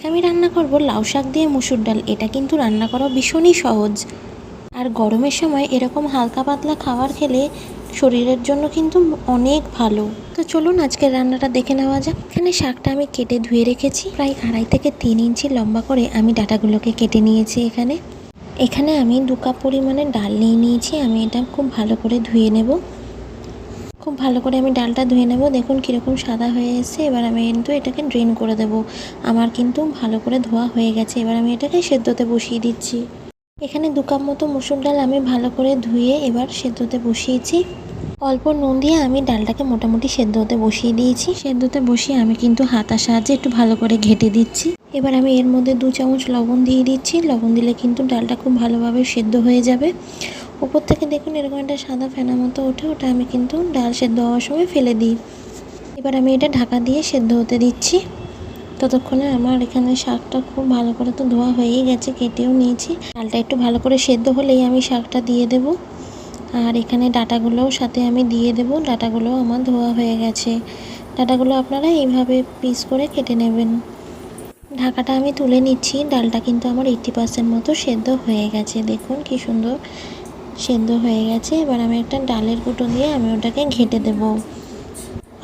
আজকে আমি রান্না করব লাউ শাক দিয়ে মুসুর ডাল। এটা কিন্তু রান্না করা ভীষণই সহজ। আর গরমের সময় এরকম হালকা পাতলা খাবার খেলে শরীরের জন্য কিন্তু অনেক ভালো। তো চলুন আজকের রান্নাটা দেখে নেওয়া যাক। এখানে শাকটা আমি কেটে ধুয়ে রেখেছি। প্রায় আড়াই থেকে তিন ইঞ্চি লম্বা করে আমি ডাটাগুলোকে কেটে নিয়েছি এখানে। এখানে আমি দু কাপ পরিমাণে ডাল নিয়ে নিয়েছি। আমি এটা খুব ভালো করে ধুয়ে নেব। খুব ভালো করে আমি ডালটা ধুয়ে নেব। দেখুন কীরকম সাদা হয়ে এসেছে। এবার আমি কিন্তু এটাকে ড্রেন করে দেব। আমার কিন্তু ভালো করে ধোয়া হয়ে গেছে। এবার আমি এটাকে সেদ্ধতে বসিয়ে দিচ্ছি। এখানে দু কাপ মতো মুসুর ডাল আমি ভালো করে ধুয়ে এবার সেদ্ধতে বসিয়েছি। অল্প নুন দিয়ে আমি ডালটাকে মোটামুটি সেদ্ধ হতে বসিয়ে দিয়েছি। সেদ্ধতে বসিয়ে আমি কিন্তু হাতার সাহায্যে একটু ভালো করে ঘেটে দিচ্ছি। এবার আমি এর মধ্যে দু চামচ লবণ দিয়ে দিচ্ছি। লবণ দিলে কিন্তু ডালটা খুব ভালোভাবে সেদ্ধ হয়ে যাবে। উপর থেকে দেখুন এরকম একটা সাদা ফেনা মতো ওঠে, ওটা আমি কিন্তু ডাল সেদ্ধ হওয়ার সময় ফেলে দিই। এবার আমি এটা ঢাকা দিয়ে সেদ্ধ হতে দিচ্ছি। ততক্ষণে আমার এখানে শাকটা খুব ভালো করে তো ধোয়া হয়েই গেছে, কেটেও নিয়েছি। ডালটা একটু ভালো করে সেদ্ধ হলেই আমি শাকটা দিয়ে দেব। আর এখানে ডাটাগুলোও সাথে আমি দিয়ে দেব, ডাটাগুলোও আমার ধোয়া হয়ে গেছে। ডাটাগুলো আপনারা এইভাবে পিস করে কেটে নেবেন। ঢাকাটা আমি তুলে নিচ্ছি, ডালটা কিন্তু আমার এইটটি পার্সেন্ট মতো সেদ্ধ হয়ে গেছে। দেখুন কি সুন্দর সেদ্ধ হয়ে গেছে। এবার আমি একটা ডালের কুটো দিয়ে আমি ওটাকে ঘেটে দেব।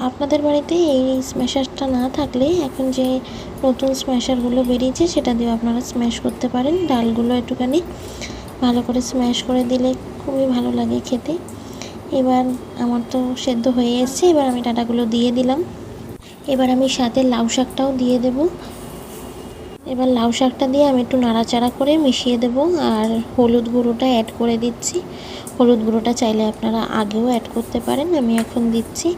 আপনাদের বাড়িতে এই স্ম্যাশারটা না থাকলে এখন যে নতুন স্ম্যাশারগুলো বেরিয়েছে, সেটা দিয়ে আপনারা স্ম্যাশ করতে পারেন। ডালগুলো একটুখানি ভালো করে স্ম্যাশ করে দিলে খুবই ভালো লাগে খেতে। এবার আমার তো সেদ্ধ হয়ে এসছে। এবার আমি ডাটাগুলো দিয়ে দিলাম। এবার আমি সাথে লাউ শাকটাও দিয়ে দেবো। এবার লাউ শাকটা দিয়ে আমি একটু নাড়াচাড়া করে মিশিয়ে দেব আর হলুদ গুঁড়োটা অ্যাড করে দিচ্ছি। হলুদ গুঁড়োটা চাইলে আপনারা আগেও অ্যাড করতে পারেন, আমি এখন দিচ্ছি।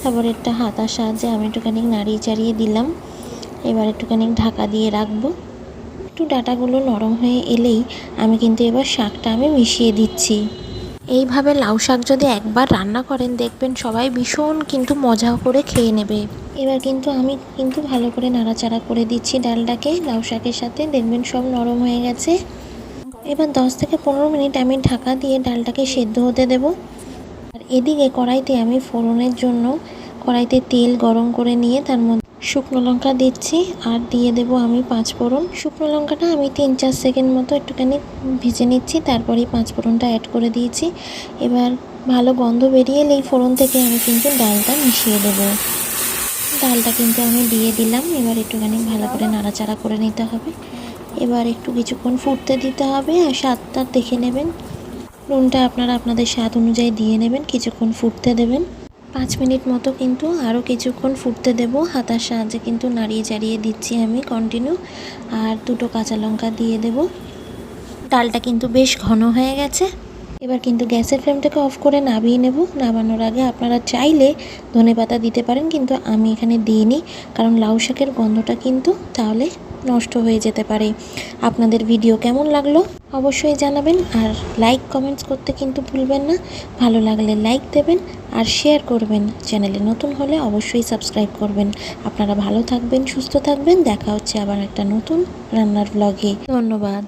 তারপর একটা হাতার সাহায্যে আমি একটুখানি নাড়িয়ে চাড়িয়ে দিলাম। এবার একটুখানি ঢাকা দিয়ে রাখব। একটু ডাটাগুলো নরম হয়ে এলেই আমি কিন্তু এবার শাকটা আমি মিশিয়ে দিচ্ছি। এইভাবে লাউ শাক যদি একবার রান্না করেন, দেখবেন সবাই ভীষণ কিন্তু মজা করে খেয়ে নেবে। এবার কিন্তু আমি কিন্তু ভালো করে নাড়াচাড়া করে দিচ্ছি ডালটাকে। লাউ শাকের সাথে দেখবেন সব নরম হয়ে গেছে। এবার দশ থেকে পনেরো মিনিট আমি ঢাকা দিয়ে ডালটাকে সেদ্ধ হতে দেব। আর এদিকে কড়াইতে আমি ফোড়নের জন্য কড়াইতে তেল গরম করে নিয়ে তার মধ্যে শুকনো লঙ্কা দিচ্ছি আর দিয়ে দেব আমি পাঁচ ফোড়ন। শুকনো লঙ্কাটা আমি তিন চার সেকেন্ড মতো একটুখানি ভেজে নিচ্ছি, তারপরেই পাঁচ ফোড়নটা অ্যাড করে দিয়েছি। এবার ভালো গন্ধ বেরিয়ে এলেই ফোড়ন থেকে আমি কিন্তু ডালটা মিশিয়ে দেবো। ডালটা কিন্তু আমি দিয়ে দিলাম। এবার একটুখানি ভালো করে নাড়াচাড়া করে নিতে হবে। এবার একটু কিছুক্ষণ ফুটতে দিতে হবে আর স্বাদটা দেখে নেবেন। নুনটা আপনারা আপনাদের স্বাদ অনুযায়ী দিয়ে নেবেন, কিছুক্ষণ ফুটতে দেবেন। পাঁচ মিনিট মতো কিন্তু আরও কিছুক্ষণ ফুটতে দেব। হাতার সাহায্যে কিন্তু নাড়িয়ে চাড়িয়ে দিচ্ছি আমি কন্টিনিউ আর দুটো কাঁচা লঙ্কা দিয়ে দেব। ডালটা কিন্তু বেশ ঘন হয়ে গেছে। এবার কিন্তু গ্যাসের ফ্লেমটাকে অফ করে নামিয়ে নেব। নামানোর আগে আপনারা চাইলে ধনে পাতা দিতে পারেন, কিন্তু আমি এখানে দিইনি, কারণ লাউ শাকের গন্ধটা কিন্তু তাহলে নষ্ট হয়ে যেতে পারে। আপনাদের ভিডিও কেমন লাগল অবশ্যই জানাবেন, আর লাইক, কমেন্টস করতে কিন্তু ভুলবেন না। ভালো লাগলে লাইক দেবেন আর শেয়ার করবেন। চ্যানেলে নতুন হলে অবশ্যই সাবস্ক্রাইব করবেন। আপনারা ভালো থাকবেন, সুস্থ থাকবেন। দেখা হচ্ছে আবার একটা নতুন রান্নার ব্লগে ধন্যবাদ।